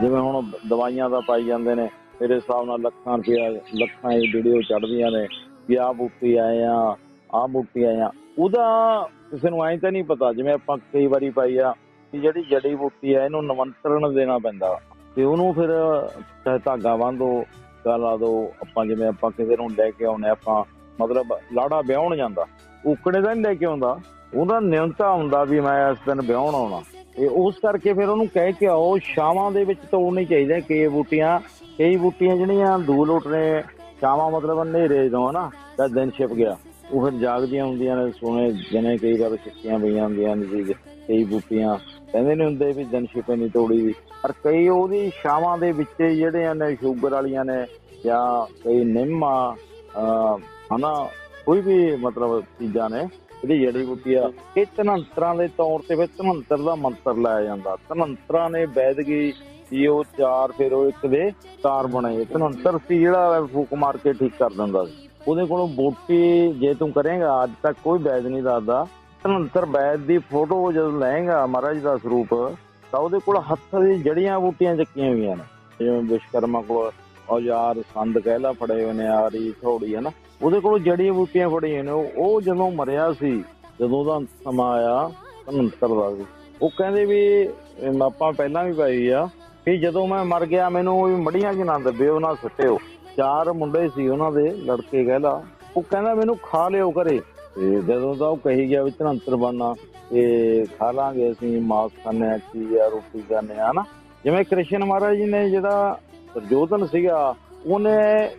ਜਿਵੇਂ ਹੁਣ ਦਵਾਈਆਂ ਦਾ ਪਾਈ ਜਾਂਦੇ ਨੇ, ਮੇਰੇ ਹਿਸਾਬ ਨਾਲ ਲੱਖਾਂ ਰੁਪਇਆ, ਲੱਖਾਂ ਇਹ ਵੀਡੀਓ ਚੜਦੀਆਂ ਨੇ ਕਿ ਆਹ ਬੂਟੀ ਆਏ ਆ, ਆਹ ਬੂਟੀ ਆਏ ਆ। ਉਹਦਾ ਕਿਸੇ ਨੂੰ ਐਂ ਤਾਂ ਨਹੀਂ ਪਤਾ, ਜਿਵੇਂ ਆਪਾਂ ਕਈ ਵਾਰੀ ਪਾਈ ਆ ਕਿ ਜਿਹੜੀ ਜੜੀ ਬੂਟੀ ਆ, ਇਹਨੂੰ ਨਿਮੰਤਰਣ ਦੇਣਾ ਪੈਂਦਾ। ਤੇ ਉਹਨੂੰ ਫਿਰ ਚਾਹੇ ਧਾਗਾ ਬੰਨ੍ਹੋ ਗਾਲਾ ਦੋ, ਆਪਾਂ ਜਿਵੇਂ ਆਪਾਂ ਕਿਸੇ ਨੂੰ ਲੈ ਕੇ ਆਉਨੇ ਆਪਾਂ ਮਤਲਬ ਲਾੜਾ ਵਿਆਹਣ ਜਾਂਦਾ। ਉਕੜੇ ਦਾ ਨਹੀਂ ਲੈ ਕੇ ਆਉਂਦਾ। ਉਹਦਾ ਨਿਯੰਤਾ ਹੁੰਦਾ ਵੀ ਮੈਂ ਇਸ ਦਿਨ ਵਿਆਹਣ ਆਉਣਾ। ਤੇ ਉਸ ਕਰਕੇ ਫਿਰ ਉਹਨੂੰ ਕਹਿ ਕੇ ਆਓ, ਛਾਵਾਂ ਦੇ ਵਿੱਚ ਤੋੜਨੀ ਚਾਹੀਦੀ, ਕਈ ਬੂਟੀਆਂ ਕਈ ਬੂਟੀਆਂ ਜਿਹੜੀਆਂ ਦੂਰ ਉੱਠਣੇ ਛਾਵਾਂ ਮਤਲਬ ਹਨੇਰੇ ਜਦੋਂ ਹਨਾ, ਤਾਂ ਦਿਨ ਛਿਪ ਗਿਆ। ਉਹ ਫਿਰ ਜਾਗਦੀਆਂ ਹੁੰਦੀਆਂ ਨੇ, ਸੋਹਣੇ ਜਨੇ ਕਈ ਵਾਰ ਛਿੱਕੀਆਂ ਪਈਆਂ ਹੁੰਦੀਆਂ ਨੇ ਜੀ ਕਈ ਬੂਟੀਆਂ। ਕਹਿੰਦੇ ਨੇ ਹੁੰਦੇ ਵੀ ਦਿਨ ਛਿਪੇ ਨਹੀਂ ਤੋੜੀ ਦੀ ਪਰ ਕਈ ਉਹਦੀ ਛਾਵਾਂ ਦੇ ਵਿੱਚ ਜਿਹੜੀਆਂ ਨੇ, ਸ਼ੂਗਰ ਵਾਲੀਆਂ ਨੇ, ਜਾਂ ਕਈ ਨਿੰਮਾ ਅਹ, ਹਨਾ, ਕੋਈ ਵੀ ਮਤਲਬ ਚੀਜ਼ਾਂ ਨੇ ਜਿਹੜੀ ਜੜੀ ਬੂਟੀ ਆ, ਇਹ ਧਨੰਤਰਾਂ ਦੇ ਤੌਰ ਤੇ ਫਿਰ ਧਨੰਤਰ ਦਾ ਮੰਤਰ ਲਾਇਆ ਜਾਂਦਾ। ਧਨੰਤਰਾਂ ਨੇ ਵੈਦਗੀ ਸੀ ਉਹ ਚਾਰ ਫਿਰ ਉਹ ਇੱਕ ਦੇ ਤਾਰ ਬਣੇ। ਧਨੰਤਰ ਸੀ ਜਿਹੜਾ ਫੂਕ ਮਾਰ ਕੇ ਠੀਕ ਕਰ ਦਿੰਦਾ ਸੀ। ਉਹਦੇ ਕੋਲੋਂ ਬੂਟੀ ਜੇ ਤੂੰ ਕਰੇਗਾ, ਅੱਜ ਤੱਕ ਕੋਈ ਵੈਦ ਨਹੀਂ ਦੱਸਦਾ। ਧਨੰਤਰ ਵੈਦ ਦੀ ਫੋਟੋ ਜਦੋਂ ਲਏਗਾ ਮਹਾਰਾਜ ਦਾ ਸਰੂਪ, ਤਾਂ ਉਹਦੇ ਕੋਲ ਹੱਥ ਦੀ ਜੜੀਆਂ ਬੂਟੀਆਂ ਚੱਕੀਆਂ ਹੋਈਆਂ ਨੇ। ਜਿਵੇਂ ਵਿਸ਼ਕਰਮਾ ਕੋਲ ਔਜ਼ਾਰ ਸੰਦ ਕਹਿਲਾ ਫੜੇ ਹੋਏ ਨੇ ਆਰੀ, ਥੋੜੀ ਹੈ ਨਾ। ਉਹਦੇ ਕੋਲੋਂ ਜੜੀਆਂ ਬੂਟੀਆਂ ਫੜੀਆਂ ਨੇ, ਉਹ ਜਦੋਂ ਮਰਿਆ ਸੀ, ਜਦੋਂ ਉਹਦਾ ਸਮਾਂ ਆਇਆ 69 ਦਾ ਉਹ ਕਹਿੰਦੇ ਵੀ ਆਪਾਂ ਪਹਿਲਾਂ ਵੀ ਪਾਈ ਆ ਕਿ ਜਦੋਂ ਮੈਂ ਮਰ ਗਿਆ, ਮੈਨੂੰ ਉਹ ਮੜੀਆਂ ਚ ਨਾ ਦੱਬਿਓ, ਨਾ ਸੁੱਟਿਓ। ਚਾਰ ਮੁੰਡੇ ਸੀ ਉਹਨਾਂ ਦੇ, ਲੜਕੇ ਕਹਿਲਾ ਉਹ ਕਹਿੰਦਾ ਮੈਨੂੰ ਖਾ ਲਿਓ ਘਰੇ। ਤੇ ਜਦੋਂ ਦਾ ਉਹ ਕਹੀ ਗਿਆ ਵੀ ਧਨੰਤਰ ਬਣਨਾ, ਤੇ ਖਾ ਲਾਂਗੇ ਅਸੀਂ, ਮਾਸ ਖਾਣੇ ਆ ਕੀ ਆ, ਰੋਟੀ ਖਾਣੇ ਆ ਨਾ ਜਿਵੇਂ ਕ੍ਰਿਸ਼ਨ ਮਹਾਰਾਜ ਜੀ ਨੇ ਜਿਹੜਾ ਦੁਰਯੋਧਨ ਸੀਗਾ, ਉਹਨੇ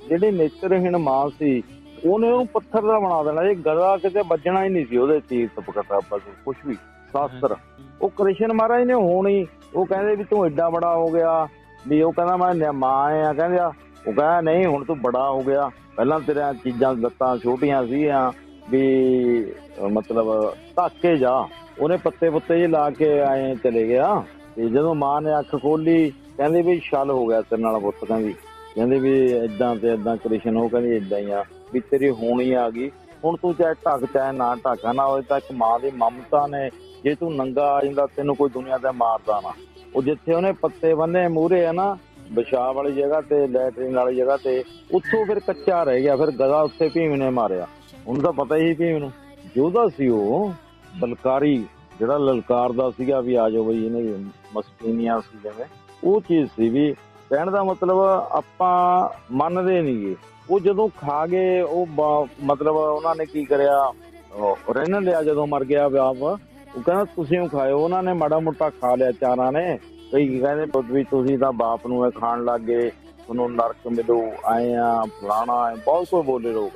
ਜਿਹੜੀ ਨੇਤਰਹੀਣ ਮਾਂ ਸੀ ਉਹਨੇ ਉਹਨੂੰ ਪੱਥਰ ਦਾ ਬਣਾ ਦੇਣਾ, ਇਹ ਗਦਾ ਕਿਤੇ ਵੱਜਣਾ ਹੀ ਨਹੀਂ ਸੀ ਉਹਦੇ ਤੀਰ ਤਪਕਤਾ ਬਸ ਕੁਝ ਵੀ, ਸ਼ਾਸਤਰ। ਉਹ ਕ੍ਰਿਸ਼ਨ ਮਹਾਰਾਜ ਨੇ ਹੋਣੀ, ਉਹ ਕਹਿੰਦੇ ਵੀ ਤੂੰ ਐਡਾ ਬੜਾ ਹੋ ਗਿਆ, ਵੀ ਉਹ ਕਹਿੰਦਾ ਮੈਂ ਨਿ- ਮਾਂ ਆ, ਕਹਿੰਦੇ ਆ, ਉਹ ਕਹਿੰਦਾ ਨਹੀਂ, ਹੁਣ ਤੂੰ ਬੜਾ ਹੋ ਗਿਆ, ਪਹਿਲਾਂ ਤੇਰੀਆਂ ਚੀਜ਼ਾਂ, ਲੱਤਾਂ ਛੋਟੀਆਂ ਸੀਗੀਆਂ, ਵੀ ਅਹ ਮਤਲਬ ਧੱਕੇ ਜਾ। ਉਹਨੇ ਪੱਤੇ ਪੁੱਤੇ ਜੇ ਲਾ ਕੇ ਆਏ ਚਲੇ ਗਿਆ, ਤੇ ਜਦੋਂ ਮਾਂ ਨੇ ਅੱਖ ਖੋਲੀ ਕਹਿੰਦੇ ਵੀ ਛਲ ਹੋ ਗਿਆ ਤੇਰੇ ਨਾਲ ਪੁੱਤ, ਕਹਿੰਦੀ। ਕਹਿੰਦੇ ਵੀ ਇਦਾਂ ਤੇ ਇਦਾਂ ਕ੍ਰਿਸ਼ਨ, ਉਹ ਕਹਿੰਦੀ ਇਦਾਂ ਹੀ ਆ। ਵੀ ਤੇਰੀ ਹੋਣੀ ਆ ਗਈ। ਹੁਣ ਤੂੰ ਚਾਹੇ ਢੱਕ, ਚਾਹੇ ਨਾ ਢਾਕਾ ਨਾ ਹੋਏ ਤਾਂ ਇੱਕ ਮਾਂ ਦੀ ਮਮਤਾ ਨੇ। ਜੇ ਤੂੰ ਨੰਗਾ ਆ ਜਾਂਦਾ, ਤੈਨੂੰ ਕੋਈ ਦੁਨੀਆ ਤੇ ਮਾਰਦਾ ਨਾ। ਉਹ ਜਿੱਥੇ ਉਹਨੇ ਪੱਤੇ ਬੰਨੇ ਮੂਰੇ ਆ ਨਾ ਪਿਸ਼ਾਬ ਵਾਲੀ ਜਗ੍ਹਾ ਤੇ, ਲੈਟਰਿਨ ਵਾਲੀ ਜਗ੍ਹਾ ਤੇ, ਉੱਥੋਂ ਫਿਰ ਕੱਚਾ ਰਹਿ ਗਿਆ, ਫਿਰ ਗਦਾ ਉੱਥੇ ਭੀਮ ਨੇ ਮਾਰਿਆ। ਉਹਨੂੰ ਤਾਂ ਪਤਾ ਹੀ ਭੀਮ ਨੂੰ। ਯੋਧਾ ਸੀ ਉਹ, ਬਲਕਾਰੀ, ਜਿਹੜਾ ਲਲਕਾਰਦਾ ਸੀਗਾ ਵੀ ਆ ਜਾਓ ਬਈ, ਇਹਨੇ ਮਸਕੀਨੀਆਂ ਸੀ ਜਿਵੇਂ, ਉਹ ਚੀਜ਼ ਸੀ ਵੀ ਕਹਿਣ ਦਾ ਮਤਲਬ ਆਪਾਂ ਮੰਨਦੇ ਨਹੀਂਗੇ। ਉਹ ਜਦੋਂ ਖਾ ਗਏ, ਉਹ ਮਤਲਬ ਉਹਨਾਂ ਨੇ ਕੀ ਕਰਿਆ? ਰਹਿਣ ਲਿਆ ਜਦੋਂ ਮਰ ਗਿਆ ਵਿਆਪ ਉਹ ਕਹਿੰਦਾ, ਤੁਸੀਂ ਉਹ ਖਾਇਓ। ਉਹਨਾਂ ਨੇ ਮਾੜਾ ਮੋਟਾ ਖਾ ਲਿਆ ਚਾਰਾਂ ਨੇ। ਕਈ ਕਹਿੰਦੇ, ਪੁੱਤ ਵੀ ਤੁਸੀਂ ਤਾਂ ਬਾਪ ਨੂੰ ਇਹ ਖਾਣ ਲੱਗ ਗਏ। ਤੁਹਾਨੂੰ ਨਰਕ ਮਿਲੂ, ਆਏ ਆ, ਫਲਾਣਾ ਬਹੁਤ ਕੋਈ ਬੋਲੇ ਲੋਕ।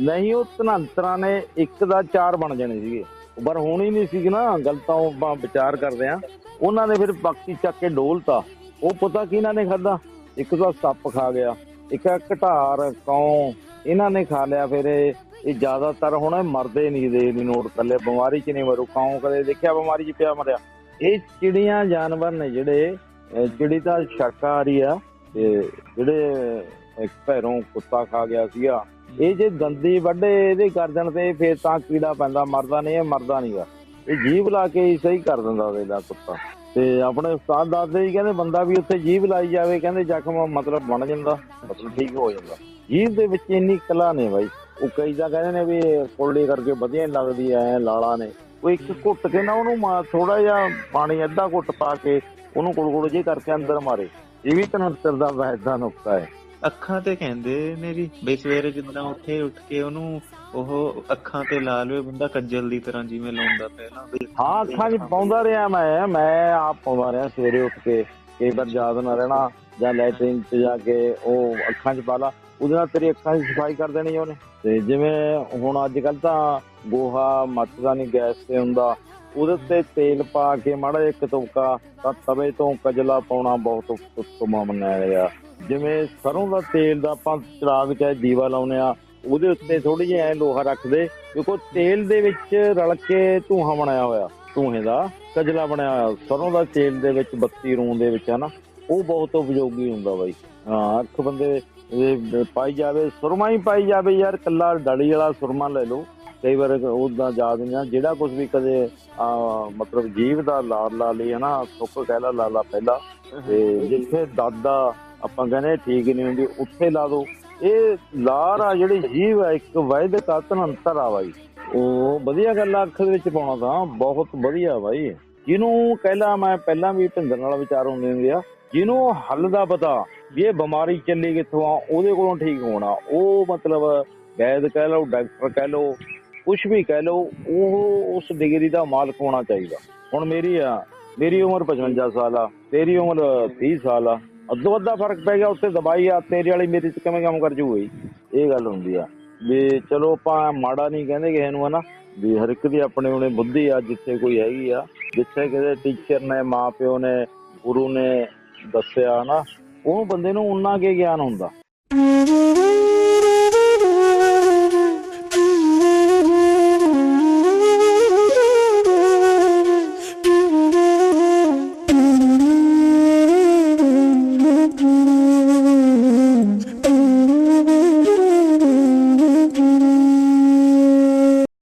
ਨਹੀਂ, ਉਹ ਧਨੰਤਰਾਂ ਨੇ ਇੱਕ ਦਾ ਚਾਰ ਬਣ ਜਾਣੇ ਸੀਗੇ। ਪਰ ਹੋਣੀ ਨਹੀਂ ਸੀ ਨਾ ਗਲਤਾਂ ਵਿਚਾਰ ਕਰਦੇ ਆ ਉਹਨਾਂ ਨੇ ਫਿਰ ਬਾਕੀ ਚੱਕ ਕੇ ਡੋਲਤਾ। ਉਹ ਪਤਾ ਕਿਹਨਾਂ ਨੇ ਖਾਦਾ ਇੱਕ ਤਾਂ ਸੱਪ ਖਾ ਗਿਆ, ਇੱਕ ਆ ਘਟਾਰ ਕੌਂ, ਇਹਨਾਂ ਨੇ ਖਾ ਲਿਆ ਫਿਰ ਇਹ ਜ਼ਿਆਦਾਤਰ ਹੁਣ ਮਰਦੇ ਨਹੀਂ ਦੇ ਨਹੀਂ ਨੋਟ ਕੱਲੇ ਬਿਮਾਰੀ ਚ ਨਹੀਂ ਮਰੂ, ਕੌਂ ਕਦੇ ਦੇਖਿਆ ਬਿਮਾਰੀ ਚ ਪਿਆ ਮਰਿਆ। ਇਹ ਚਿੜੀਆਂ ਜਾਨਵਰ ਨੇ ਜਿਹੜੇ ਜਿਹੜੀ ਤਾਂ ਸ਼ਾਕਾਹਾਰੀ ਆ, ਤੇ ਜਿਹੜੇ ਇੱਕ ਭੈਰੋਂ ਕੁੱਤਾ ਖਾ ਗਿਆ ਸੀਗਾ, ਇਹ ਜੇ ਗੰਦੀ ਵੱਡੇ ਇਹਦੇ ਗਰਦਨ ਤੇ ਫੇਰ ਤਾਂ ਕੀੜਾ ਪੈਂਦਾ, ਮਰਦਾ ਨਹੀਂ, ਇਹ ਮਰਦਾ ਨਹੀਂਗਾ ਇਹ ਜੀਭ ਲਾ ਕੇ ਸਹੀ ਕਰ ਦਿੰਦਾ ਉਹਦੇ ਦਾ ਕੁੱਤਾ। ਤੇ ਆਪਣੇ ਉਸਤਾਦ ਦੱਸਦੇ ਸੀ ਕਹਿੰਦੇ ਬੰਦਾ ਵੀ ਉੱਥੇ ਜੀਭ ਲਾਈ ਜਾਵੇ, ਕਹਿੰਦੇ ਜ਼ਖਮ ਮਤਲਬ ਬਣ ਜਾਂਦਾ, ਮਤਲਬ ਠੀਕ ਹੋ ਜਾਂਦਾ। ਜੀਭ ਦੇ ਵਿੱਚ ਇੰਨੀ ਕਲਾ ਨੇ ਬਾਈ, ਉਹ ਕਈ ਤਾਂ ਕਹਿੰਦੇ ਨੇ ਵੀ ਕੁਲੜੀ ਕਰਕੇ ਵਧੀਆ ਲੱਗਦੀ, ਐ ਲਾਲਾ ਨੇ। ਉਹ ਇੱਕ ਘੁੱਟ ਕੇ ਨਾ ਉਹਨੂੰ ਥੋੜਾ ਜਿਹਾ ਪਾਣੀ, ਅੱਧਾ ਘੁੱਟ ਪਾ ਕੇ ਉਹਨੂੰ ਕੁੜਕੁੜ ਜੇ ਕਰਕੇ ਅੰਦਰ ਮਾਰੇ। ਇਹ ਵੀ ਤਨੰਤਰ ਦਾ ਵੈਦਾ ਨੁਕਤਾ ਹੈ। ਅੱਖਾਂ ਤੇ ਕਹਿੰਦੇ ਨੇ ਵੀ ਬਈ ਸਵੇਰੇ ਜਿੱਦਾਂ ਉੱਥੇ ਉੱਠ ਕੇ ਉਹਨੂੰ ਉਹ ਅੱਖਾਂ ਤੇ ਲਾ ਲਵੇ ਬੰਦਾ ਕੱਜਲ ਦੀ ਤਰ੍ਹਾਂ ਜਿਵੇਂ ਲਾਉਂਦਾ ਪਹਿਲਾਂ ਹਾਂ, ਅੱਖਾਂ 'ਚ ਪਾਉਂਦਾ ਰਿਹਾ ਮੈਂ ਮੈਂ ਆਪ ਪਾਉਂਦਾ ਰਿਹਾ ਸਵੇਰੇ ਉੱਠ ਕੇ, ਕਈ ਵਾਰ ਯਾਦ ਨਾ ਰਹਿਣਾ ਜਾਂ ਲੈਟਰਿਨ 'ਚ ਜਾ ਕੇ ਉਹ ਅੱਖਾਂ 'ਚ ਪਾ ਲਾ, ਉਹਦੇ ਨਾਲ ਤੇਰੀ ਅੱਖਾਂ ਦੀ ਸਫ਼ਾਈ ਕਰ ਦੇਣੀ ਉਹਨੇ। ਤੇ ਜਿਵੇਂ ਹੁਣ ਅੱਜ ਕੱਲ ਤਾਂ ਗੋਹਾ ਮੱਚਦਾ ਨਹੀਂ ਗੈਸ ਤੇ ਹੁੰਦਾ, ਉਹਦੇ ਉੱਤੇ ਤੇਲ ਪਾ ਕੇ ਮਾੜਾ ਜਿਹਾ ਇੱਕ ਤੁਪਕਾ, ਤਾਂ ਤਵੇ ਤੋਂ ਕਜਲਾ ਪਾਉਣਾ ਬਹੁਤ ਉੱਤਮ ਮੰਨਿਆ ਗਿਆ। ਜਿਵੇਂ ਸਰੋਂ ਦਾ ਤੇਲ ਦਾ ਆਪਾਂ ਚਿਰਾਗ ਚਾਹੇ ਦੀਵਾ ਲਾਉਨੇ ਆ ਉਹਦੇ ਉੱਤੇ ਥੋੜੀ ਜਿਹੀ ਐ ਲੋਹਾ ਰੱਖਦੇ ਕਿਉਂਕਿ ਤੇਲ ਦੇ ਵਿੱਚ ਰਲ ਕੇ ਧੂਆਂ ਬਣਾਇਆ ਹੋਇਆ, ਧੂਏ ਦਾ, ਕਜਲਾ ਬਣਿਆ ਹੋਇਆ, ਸਰੋਂ ਦਾ ਤੇਲ ਦੇ ਵਿੱਚ, ਬੱਤੀ ਰੂੰ ਦੇ ਵਿੱਚ ਹੈ ਨਾ ਉਹ ਬਹੁਤ ਉਪਯੋਗੀ ਹੁੰਦਾ ਬਾਈ। ਹਾਂ ਅੱਖ ਬੰਦੇ ਪਾਈ ਜਾਵੇ, ਸੁਰਮਾ ਹੀ ਪਾਈ ਜਾਵੇ ਯਾਰ ਕੱਲਾ ਡਾਲੀ ਵਾਲਾ ਸੁਰਮਾ ਲੈ ਲਓ। ਕਈ ਵਾਰ ਉਹਦਾ ਯਾਦ ਨਹੀਂ ਆ, ਜਿਹੜਾ ਕੁਝ ਵੀ ਕਦੇ ਮਤਲਬ ਜੀਵ ਦਾ ਲਾਲ ਲਾ ਲਈ ਹਨਾ ਨਾ ਸੁੱਕ ਕਹਿ ਲਾ ਲਾਲਾ ਪਹਿਲਾ। ਤੇ ਜਿੱਥੇ ਦਾਦਾ, ਆਪਾਂ ਕਹਿੰਦੇ ਠੀਕ ਨਹੀਂ ਹੁੰਦੀ, ਉੱਥੇ ਲਾ ਦੋ। ਇਹ ਲਾਰ ਆ ਜਿਹੜੀ ਜੀਵ ਆ, ਇੱਕ ਵੈਦ ਕਾਤਨ ਅੰਤਰ ਆ ਬਾਈ। ਉਹ ਵਧੀਆ ਗੱਲ ਅੱਖ ਦੇ ਵਿੱਚ ਪਾਉਣਾ ਤਾਂ, ਬਹੁਤ ਵਧੀਆ ਬਾਈ। ਜਿਹਨੂੰ ਕਹਿਲਾ ਮੈਂ, ਪਹਿਲਾਂ ਵੀ ਭਿੰਦਰ ਨਾਲ ਵਿਚਾਰ ਹੁੰਦੇ ਹੁੰਦੇ ਆ, ਜਿਹਨੂੰ ਹੱਲ ਦਾ ਪਤਾ ਵੀ ਇਹ ਬਿਮਾਰੀ ਚੱਲੀ ਕਿੱਥੋਂ ਆ, ਉਹਦੇ ਕੋਲੋਂ ਠੀਕ ਹੋਣਾ। ਉਹ ਮਤਲਬ ਵੈਦ ਕਹਿ ਲਓ, ਡਾਕਟਰ ਕਹਿ ਲਓ ਕੁਝ ਵੀ ਕਹਿ ਲਓ, ਉਹ ਉਸ ਡਿਗਰੀ ਦਾ ਮਾਲਕ ਹੋਣਾ ਚਾਹੀਦਾ। ਹੁਣ ਮੇਰੀ ਆ, ਮੇਰੀ ਉਮਰ 55 ਸਾਲ ਆ, ਤੇਰੀ ਉਮਰ 30 ਸਾਲ ਆ। ਅੱਧੋ ਅੱਧਾ ਫ਼ਰਕ ਪੈ ਗਿਆ ਉੱਤੇ ਦਵਾਈ ਆ, ਤੇਰੇ ਵਾਲੀ ਮੇਰੀ ਚ ਕਿਵੇਂ ਕੰਮ ਕਰ ਜੂਗੀ? ਇਹ ਗੱਲ ਹੁੰਦੀ ਆ। ਵੀ ਚਲੋ ਆਪਾਂ ਮਾੜਾ ਨਹੀਂ ਕਹਿੰਦੇ ਕਿਸੇ ਨੂੰ, ਹਨਾ? ਵੀ ਹਰ ਇੱਕ ਦੀ ਆਪਣੇ ਉਹਨੇ ਬੁੱਧੀ ਆ, ਜਿੱਥੇ ਕੋਈ ਹੈਗੀ ਆ। ਜਿੱਥੇ ਕਿਸੇ ਟੀਚਰ ਨੇ ਮਾਪਿਓ ਨੇ, ਗੁਰੂ ਨੇ ਦੱਸਿਆ, ਹਨਾ? ਉਹ ਬੰਦੇ ਨੂੰ ਉਨਾ ਕੇ ਗਿਆਨ ਹੁੰਦਾ।